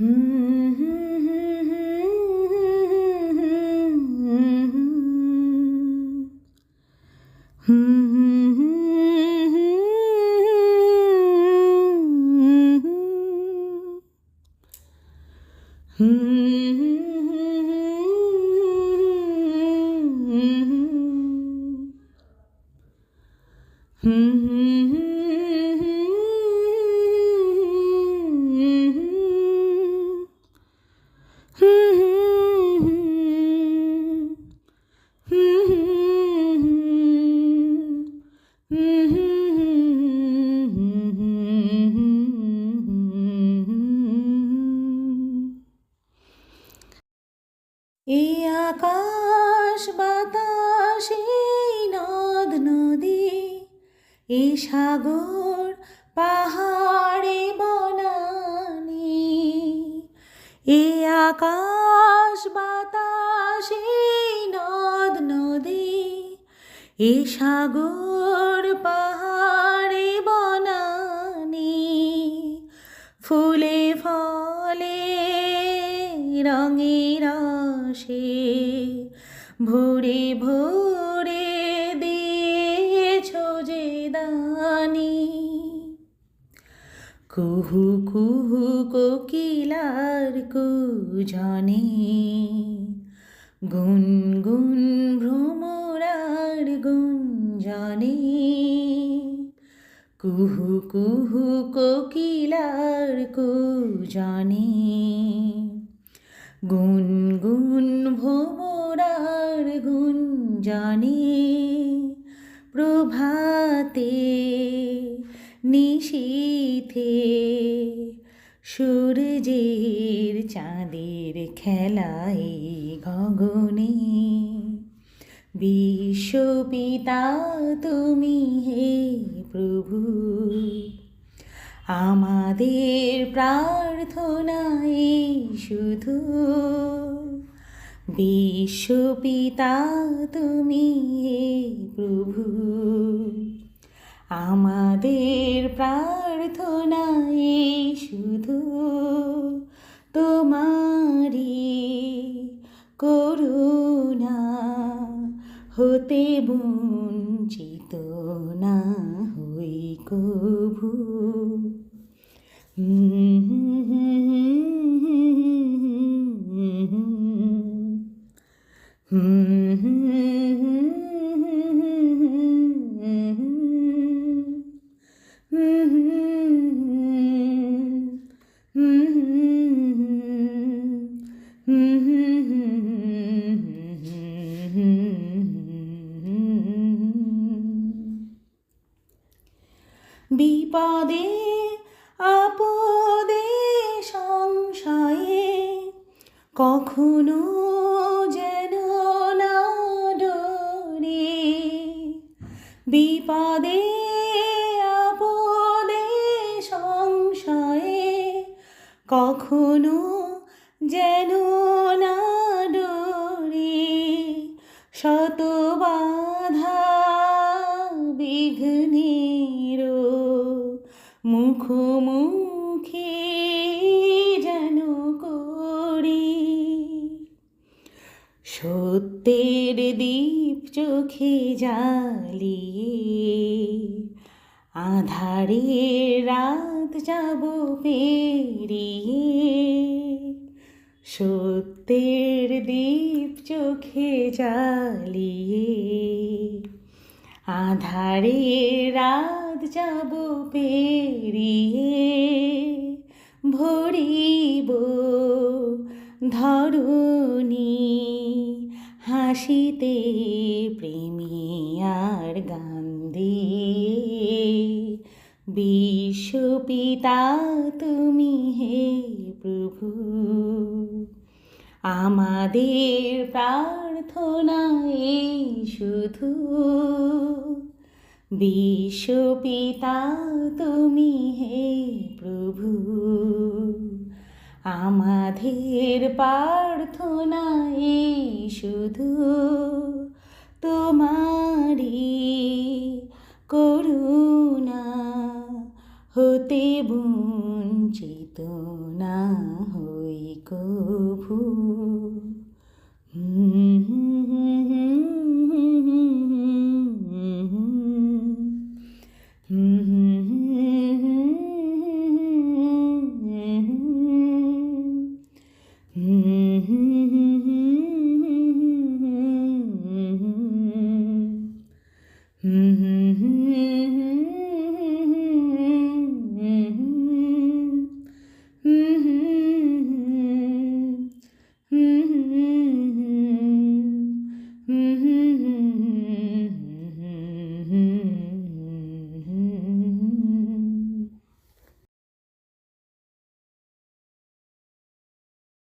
Mm-hmm. এই আকাশ বাতাস এই নদ নদী, এই সাগর পাহাড়ে বনানি, এই আকাশ বাতাস এই নদ নদী, এই সাগর পাহাড়ে বনানি। ফুলে ফলে, রঙে রসে ভোরে ভোরে দিয়েছ যে দানি। কুহু কুহু কোকিলার কুজনে। গুন গুন ভ্রমরার গুঞ্জনে। কুহু কুহু কোকিলার কুজনে। গুন গুন গুঞ্জনে প্রভাতে নিশীথে সূর্যের চাঁদের খেলায় গগনে বিশ্বপিতা তুমি হে প্রভু আমাদের প্রার্থনায় শুধু বিশ্বপিতা তুমি হে প্রভু। আমাদের প্রার্থনায় শুধু তোমারি করুণা হতে বঞ্চিত না হই কভু। বিপদে, আপদে, সংশয়ে কখনো যেন না বিপদে, আপদে, সংশয়ে কখনো যেন না শত বাধা বিঘ্নের মুখোমুখি যেন করি। সত্যের দীপ চোখে জ্বালিয়ে আধারে রাত যাব পেরিয়ে। সত্যের দীপ চোখে জ্বালিয়ে আধারে রাত যাব পেরিয়ে, ভরিব ধরুনি হাসিতে প্রেমিয়ার গান দিয়ে বিশ্বপিতা তুমি হে প্রভু, আমাদের প্রার্থনায় শুধু। বিশ্বপিতা তুমি হে প্রভু। আমাদের প্রার্থনায় শুধু তোমারি করুণা হতে বঞ্চিত